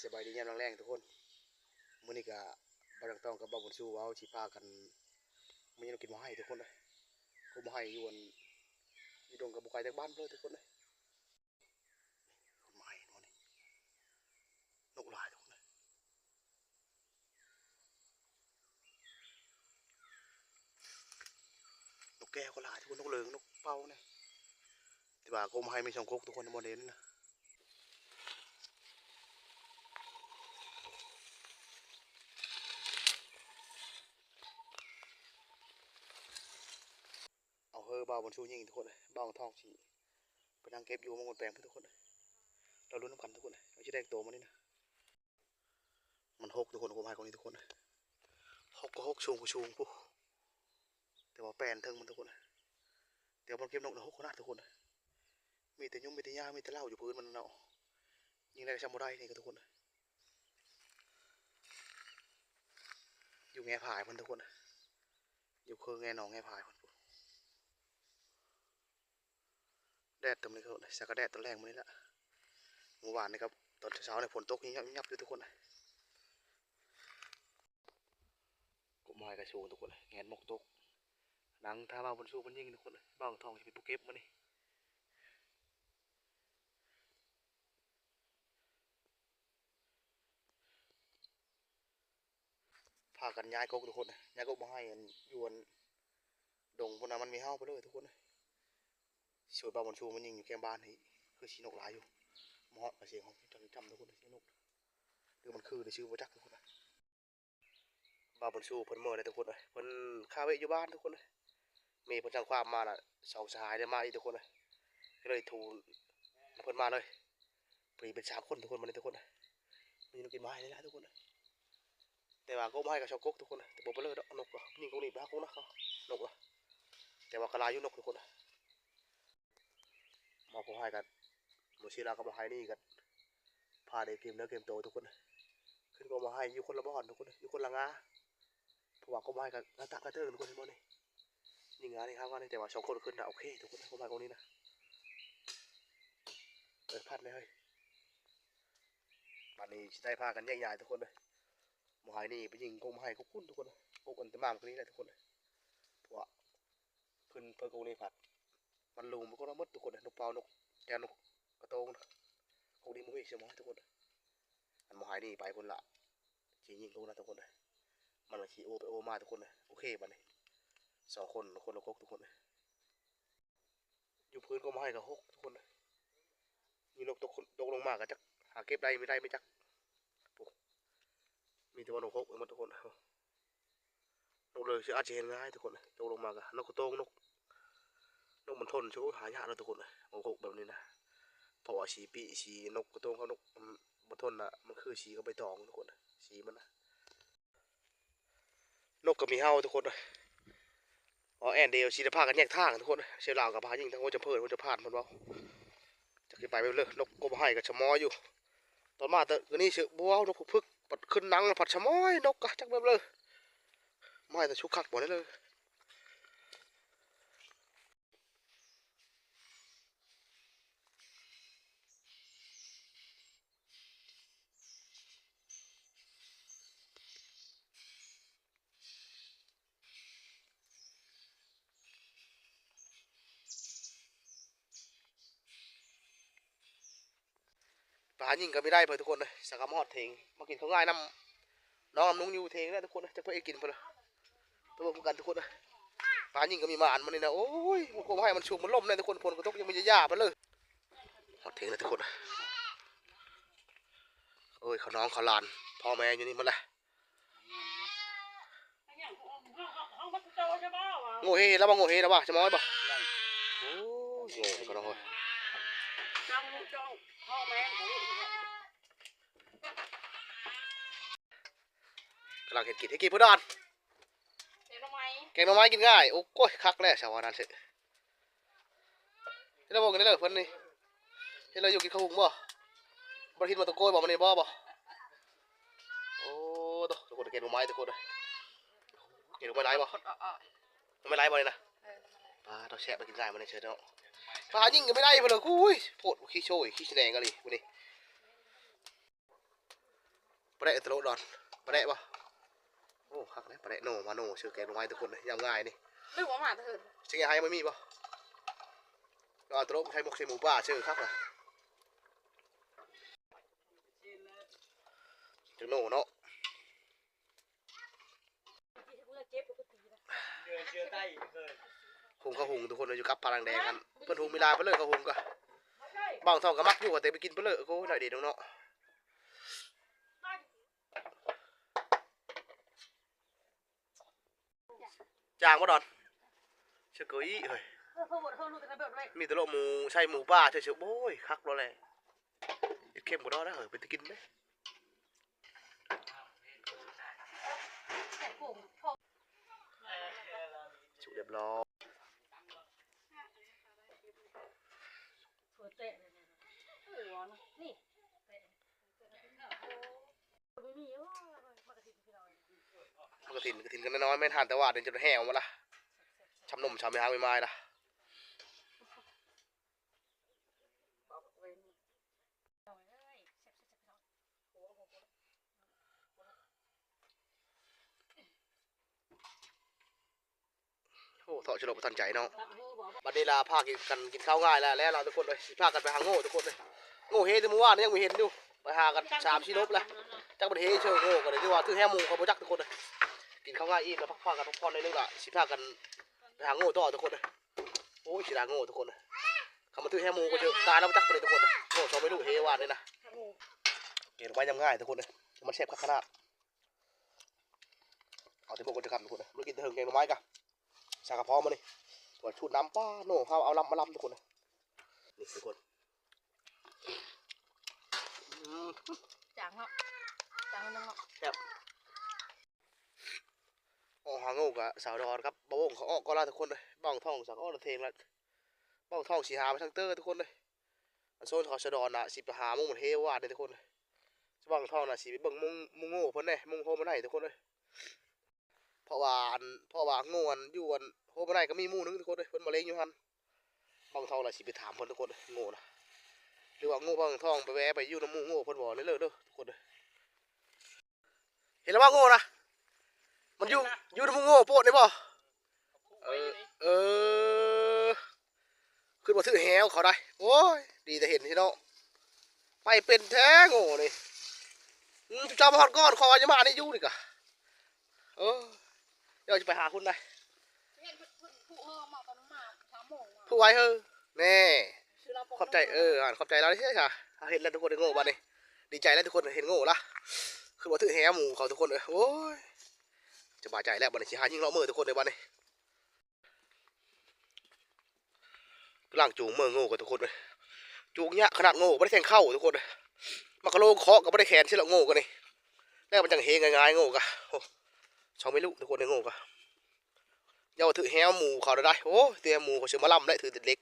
สบายดีเงียามแรงๆทุกคนมื้อนี้ก็บ่ต้องต้องกับบ่าวบุญสู้เว้าสิพากันมื้อนี้เรากินมูให้ทุกคนเลยกูหมูให้อยู่อันอยู่ดงกับบ่ไกลจากบ้านเลยทุกคนเลยคนหมูให้มื้อนี้นกหลายทุกคนเลยนกแก้วก็หลายทุกคนนกเหลืองนกเป้าเนี่ยแต่ว่ากูหมูให้ไมีสองกกทุกคนบ่เน้นนะ เอาเฮอบ้าบนชูยิงทุกคนเลยบ้าของทองสีไปนั่งเก็บอยู่มงคลแปลงเพื่อทุกคนเลยเราลุ้นน้ำกันทุกคนเลยเราจะได้โตมานี่นะ มันหกทุกคนผมให้คนนี้ทุกคนเลยหกก็หกชูงก็ชูงปุ๊แต่ว่าแปลนเทิงมันทุกคนเลยเดี๋ยวมันเก็บนกนะหกขนาดทุกคนเลยมีแต่ยุ่งมีแต่หญ้ามีแต่เหล้าอยู่พื้นมันเนาะยิงได้ก็ช่างบ่ได้นี่ก็ทุกคนเลยอยู่แง่ผายมันทุกคนเลยอยู่เครื่องแง่หนองแง่ผายมันปุ๊ แดดต็มเลยครับสักกะแดดตอนแรกมื้อนี้ละเมื่อวานนี่ครับตอนเช้าเนี่ยฝนตกยับยับอยู่ทุกคนเลยกบไม้กระชูทุกคนเลยแงนหมกตกหนังท่ามาบนชูบนยิ่งทุกคนเลยบ้างทองจะเป็นผู้เก็บมานี่พากันย้ายกกทุกคนเลยย้ายกกมาให้ยวนดงพวกนั้นมันมีเห้าไปเลยทุกคนเลย ช่วยบ้าบนชูมันยิงอยู่แก้มบ้านนี่คือชีนกหลายอยู่มาะกับเสียงของจำจำทุกคนเลยชีนกหรือมันคือในชื่อว่าจักทุกคนเลยบ้าบนชูเพิ่นเมื่อเลยทุกคนเลยเพิ่นคาเวอยู่บ้านทุกคนเลยมีเพิ่นจังความมาละสองสายได้มาอีกทุกคนเลยก็เลยทูลเพิ่นมาเลยปรีเป็นสามคนทุกคนมาเลยทุกคนเลยมีนกกินไม้เลยนะทุกคนเลยแต่ว่าก็ไม้กับชาวกกทุกคนแต่บอกไปเลยดอกนกก็ยิงตรงนี้บ้ากูนะเขานกอะแต่ว่ากระลาอยู่นกทุกคน เลยมาผมให้กันโมชิลาก็มาให้นี่กันพาได้เกมเนื้อเกมโตทุกคน ขึ้นก็มาให้อยู่คนละบ้านทุกคนอยู่คนละงาเพว่าก็มาให้กันงาตักกระเทิงทุกคนเห็นบ่นี่นี่งานนี่ครับว่านี่แต่ว่าสองคนขึ้นนะโอเคทุกคนนะก็มาตรงนี้นะเปิดพัดเลยเฮ้ยป่านนี้สิได้พากันแยกย้ายทุกคนเลยมาให้นี่ไปยิงก็มาให้ก็คุ้นทุกคนนะพวกอันตะมามคนนี้แหละทุกคนเลยพว่าขึ้นเพื่อกงนี้ผัด มันลุงมันก็ระมดทุกคนนะนกเปล่านกแกนกกระโตงนะพวกนี้มันไม่ใช่หมอทุกคนมันหมอหายนี่ไปคนละขี่ยิงลงนะทุกคนมันละขี่โอไปโอมาทุกคนโอเคบัดนี้สองคนคนละคกทุกคนอยู่พื้นก็มาให้กับหกทุกคนมีนกตกตกลงมาก็จักหาเก็บได้ไม่ได้ไม่จักปุ๊มีแต่ว่านกหกหมดทุกคนนกเลยชื่ออาจจะเห็นง่ายทุกคนตกลงมาก็นกกระโตงนก นกมันทนชูหายากนะทุกคนเลยโอ้โหแบบนี้นะเพราะว่าสีปีสีนกกระโตงเขานกมันมันทนนะมันคือสีก็ใบตองทุกคนนะสีมันนะนกก็มีเห่าทุกคนเลยอ๋อแอนเดียวสีจะพากันแยกทางทุกคนเชลาวกับพายิงทั้งหัวจะเพิ่นหัวจะพาดมันว่าจะไปไปเลยนกกบให้กับชะมอยอยู่ ตอนมาแต่ก็นี่เสือบัวนกพึกปัดขึ้นนังผัดชะมอยนกกะจักแบบเลยไม่แต่ชุกคักหมดเลย ปลายิงก็ไม่ได้เพื่อทุกคนเลยสักกะมอดเทงมากินเขาง่ายน้ำน้องนุ่งอยู่เทงนะทุกคนจะเพื่อกินเพื่อนตัวพวกกันทุกคนนะปลายิงก็มีมาอันมันนี่นะโอ้ยมันก็ให้มันชุกมันล่มเลยทุกคนผลกระทบยังม่จะยาไปเลยหอดเทงเลยทุกคนนะโอ้ยเขาน้องเขาลานพ่อแม่อยู่นี่หมันเลยโง่เฮแล้วบ้างโง่เฮแล้วบ้าจะมอยบ่โอ้ยโง่เขาน้องเฮ้ย กำลังเห็นกินให้กินเพื่อนดอนแกงหน่อไม้กินง่ายโอ้โก้ยคักแล้วชาวนั้นสิที่เราบอกกันได้เลยเพื่อนนี่ที่เราอยู่กินข้าวหุงบ่บริทินมาตะโกยบอกมันนี่บ่บ่โอ้ตัวทุกคนแกงหน่อไม้ทุกคนเลยแกงหน่อไม้ไรบ่มันไม่ไรบ่เลยนะปลาเราแช่ไปกินง่ายมันนี่เฉยเนาะ ปลายิงกันไม่ได้ไปเลยอุ้ยโพดขี้โชยขี้แสดงกันเลยวันนี้ปลาแดะตะโลดอนปลาแดะปะโอ้คักเลยปลาแดะโนมาโนชื่อแกงลงไม้ทุกคนเลยยำง่ายนี่ไม่หัวหมาเถิดเชียงไฮ้ไม่มีปะก็ตะโลใช้หมกใช้หมูป่าชื่อคักนะจังโนเนาะเจ็บปกตินะเดือเชื่อใต้เคย หุงข้าวหุงทุกคนเลยอยู่กับพลังแดงกันเพิ่นหุงมีลายไปเลยข้าวหุงก็บางทองก็มักอยู่ก็แต่ไปกินไปเลยกูหน่อยเดียวเนาะจางบ่ดอนเชื่อเกยเฮ้ยเพิ่มเพิ่มรู้แต่แบบไรมีแตโลหมูใช่หมูป่าเฉยๆโอ้ยคักแล้วแหละเอ็ดเข้มกว่าดอนนะเฮ้ยเป็นตะกินไหมแต่ผมพอสุกเรียบร้อย เปิดเตะหัวนะนี่ไม่มีว่ามากระถิ่นพี่เรามันกระถินกระถินกันน้อยๆไม่ทานแต่ว่าเดินจะแห้วมาละช้ำนมช้ำยางไม่ไม้ละ บอกเว้นเอาไว้เอ้ยแซ่บแซ่บพี่น้องโอ้โห โอ้เถาะฉลบทันใจเนาะบัดนี้ลาพากินกันกินข้าวง่ายแล้วแล้วเราทุกคนเลยพากันไปหาโง่ทุกคนเลยโง่เฮแต่เมื่อวานี่ยังไม่เห็นอยู่ไปหากันสามชีลบแล้วจักบัดเฮเชิงโง่กันเลยที่ว่าถือแฮมูเขาบ่จักทุกคนเลยกินข้าวง่ายอีกแล้วพักผ่อนกันพักผ่อนในอยนึงละสิพากันไปหาโง่ต่อทุกคนเลยโอ้ยสิลาโง่ทุกคนเลยเขามาถือแฮมูก็เจอตายแล้วจักไปเลยทุกคนเลยโง่ชอบไม่รู้เฮวานเลยนะเก่งไปยำง่ายทุกคนเลยมันแซ่บขนาดเอาที่พวกคนจะทำทุกคนเลยไม่กินเถิงแกงหน่อไม้กัน สากกระเพาะมาเลยตัวชุดน้ำป้าโน่เขาเอาลำมาลำทุกคนนะนี่ทุกคนอืมจางเนาะจางมันเนาะออกหางงูกะสาวดอนครับบ้าวงเขาออกก็ล่าทุกคนเลยบ้างท่องสักอ้อละเทงละบ้างท่องสีหามาทั้งเตอร์ทุกคนเลยอันโซนเขาสะดอนน่ะสิไปหามุงมันเฮวาดเลยทุกคนเลยบ้างท่องน่ะสิไปเบิ่งมุงมุงโง่เพิ่นเลยมุงโฮมันได้ทุกคนเลยเพ ราะว่านเพราะว่าโง่อันอยู่อันโฮมันได้ก็มีมู่นึงทุกคนเลยเพิ่นมาเลี้ยงอยู่หันบ้างทองน่ะสิไปถามเพิ่นทุกคนเลยโง่นะหรือว่างูบางทองไปแวะไปอยู่น้ำมูงูเพิ่นบอกเลยเลยเด้อทุกคนเด้อเห็นแล้วว่างูนะมันอยู่อยู่น้ำมูงูโปดได้บ่เออเออขึ้นมาถือแหวเขาได้โอ้ยดีแต่เห็นที่เนาะไปเป็นแท้งูนี่อืมจอมพอดก้อนคอจะมาในอยู่นี่กะเออ เดี๋ยวจะไปหาคุณได้เนี่ยผู้เออมาตอนนั้นมาสามโมงผู้ไว้เฮ้อแน่คือเราขอบใจเอออ่านขอบใจเราใช่ค่ะเห็นแล้วทุกคนได้โง่บ้านนี้ดีใจแล้วทุกคนเห็นโง่ละคือว่าถือแหหมูเขาทุกคนเลยโอ้ยจะบาดใจแล้วบ้านนี้สิหายิงเราเมื่อทุกคนเลยบ้านนี้กำลังจูงเมื่อโง่กับทุกคนเลยจูงเนี้ยขนาดโง่ไม่ได้แทงเข้าทุกคนเลยมากระโลงเคาะกับไม่ได้แขนใช่หรอโง่กันนี่แล้วมันจังเฮง่ายๆโง่กะ โอ้ชาวไม่รู้ทุกคนเลยโง่กะเยวถือแหหมูเขาได้โอ้เตียหมูเขาเชื่อมาล่ำได้ถือเล็ก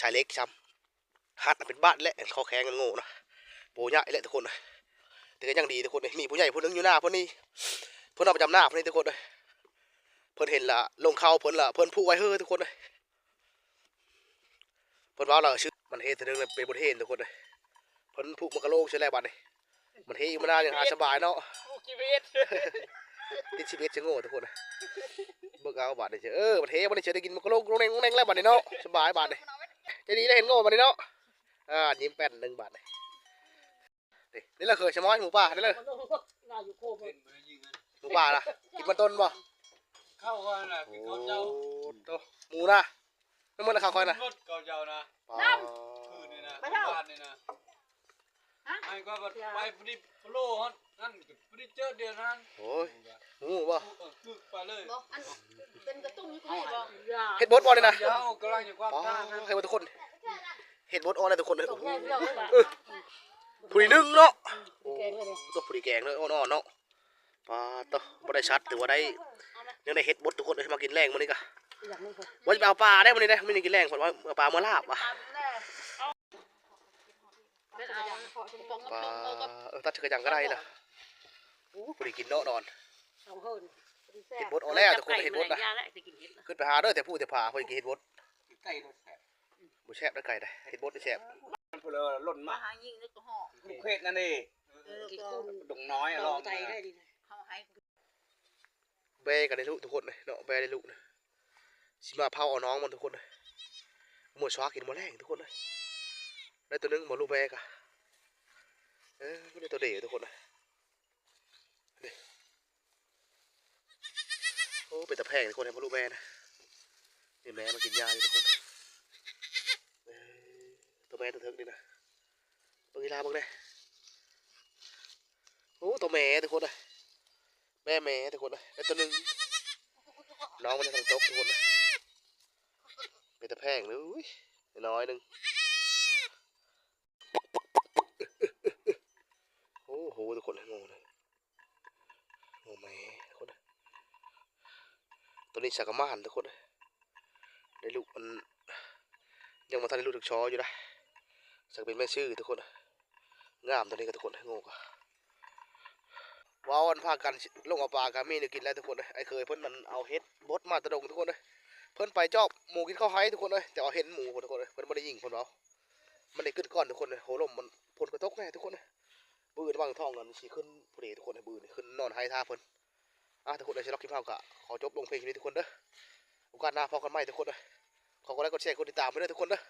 ชายเล็กช้ำหัดเป็นบ้านและคอแข็งกันโง่นะโปใหญ่และทุกคนนะแต่ก็ยังดีทุกคนเลยมีผู้ใหญ่ผู้นึงอยู่หน้าพิ่นนี่เพิ่นเอาประจำหน้าพิ่นนี่ทุกคนเลยเพิ่นเห็นละลงเขาเพิ่นละเพิ่นผู้ไว้เฮ้อทุกคนเลยเพิ่นว่าเราชื่อมันเฮตัวนึงเลยเป็นบนเฮนทุกคนเลยเพิ่นผูกมันกระโลกใช่แล้วบัดนี้มันเฮอยู่มานานอย่างหาสบายเนาะ ตติดชีวิตจะโง่ทุกคนเลยเบิกเอาบัดนี้เฉยเออมันเฮบัดนี้เฉยได้กินมันกระโหลกลงแรงลงแรงแล้วบัดนี้เนาะสบายบัดนี้จะดีได้เห็นโง่มาดิเนาะอ่ายิ้มแป้นหนึ่งบาทเลยนี่นี่เราเคยชะม้อยหมูป่านี่เลยมันต้องน่าอยู่โคมเป็นมือยิงกันหมูป่าล่ะกินมันต้นบ่เข้ากันนะโอ้คือเขาเจ้าโตหมูนะนั่นมันราคาค่อยนะรถเขาเจ้านะอ๋อคืนนี่นะบ้านนี่นะ ไอ้ก็ไปพอดีโลฮอนนั่นพอดีเจอเดียวนั้นโอ้ยหมูบ่คือไปเลยบอกอันเป็นกระตุ้งนี่ก็ไม่บอกยาเห็ดบดบ่เลยนะเดี๋ยวกำลังจะความอ๋อท่านะให้หมดทุกคนเห็ดบดออนเลยทุกคนเลยตโอ้กโหแง่เดียวเลยล่ะผู้ดีหนึ่งเนาะโอ้แกงเลยเนี่ยตัวผู้ดีแกงเลยอ่อนๆเนาะปลาตัวบ่ได้ชัดถือว่าได้ยังได้เห็ดบดทุกคนเลยมากินแรงมื้อนี้ก็อยากนี่คนว่าจะไปเอาปลาได้มื้อนี้ได้มื้อนี้กินแรงผมว่าเอาปลามาลาบว่ะ เป็นเอาพอจะปองปลาน้ำเออก็เออตัดกระจังก็ได้นะโอ้ผู้ดีกินเนาะนอนสองเฮิร์นเห็ดบดออกแล้วทุกคนเห็ดบดนะยาแล้วจะกินเห็ดขึ้นไปหาเด้อแต่พูดแต่ผาเพิ่นกินเห็ดบดไก่รถแสบบ่แซ่บได้อไก่ได้เห็ดบดได้แซ่บมันเพลอหล่นมามาหายิงแล้วก็ห่อลูกเขตนั่นเองเออกินกุ้งดงน้อยเราลองไทยได้ดีนะเขาให้แบกันได้ลูกทุกคนเลยเนาะแบได้ลูกนะสิมาเผาเอาน้องมันทุกคนเลยหมดชวากินหมดแรงทุกคนเลย ได้ตัวหนึงหมดลูกแบกอะเออไม่ได้ตัวเด็กทุกคนเลยนี่โอ้เป็นตะแพงทุกคนเลยหมดลูกแบนะนี่แม่มากินยาอยู่ทุกคนตัวแม่ตัวเถิกนี่นะบิ่งกีฬาบิ่งเลยโอ้ตัวแม่ทุกคนเลยแม่แม่ทุกคนนะแล้ตัวหนึ่งน้องมันจะทำตกทุกคนนะเป็นตะแพงเลยน้อยหนึ่งโอ้โหทุกคนนะงงเลยงงแม่ทุกคนนะ นี้สักกะมานทุกคนได้ลูกมันยังมาทันได้ลูกถึกชออยู่นะสักเป็นแม่ชื่อทุกคนงามตัวนี้ก็ทุกคนนะงงอะว้าวันพากันลงเอาปลากามีเนี่ยกินแล้วทุกคนเลยไอ้เคยเพิ่อนมันเอาเฮ็ดบดมาตะดงทุกคนเลยเพิ่อนไปจอบหมูกินข้าวไห้ทุกคนเลยแต่เอาเห็นหมูทุกคนเลยเพิ่นไม่ได้ยิงเพิ่นเอามันได้ขึ้นก้อนทุกคนเลยโหลมมันพลกระทกแน่ทุกคนเลยบืนบางท้องกันสิขึ้นพอดีทุกคนเลยบืนขึ้นนอนไห้ท่าเพิ่อน อะทุกคนเลยใช้ล็อกกิมเฮาวกะขอจบลงเพลงนี้ทุกคนเด้อโอกาสหน้าพอกันใหม่ทุกคนเลยขอกดไลค์กดแชร์กดติดตามไปด้วยทุกคนเด้อ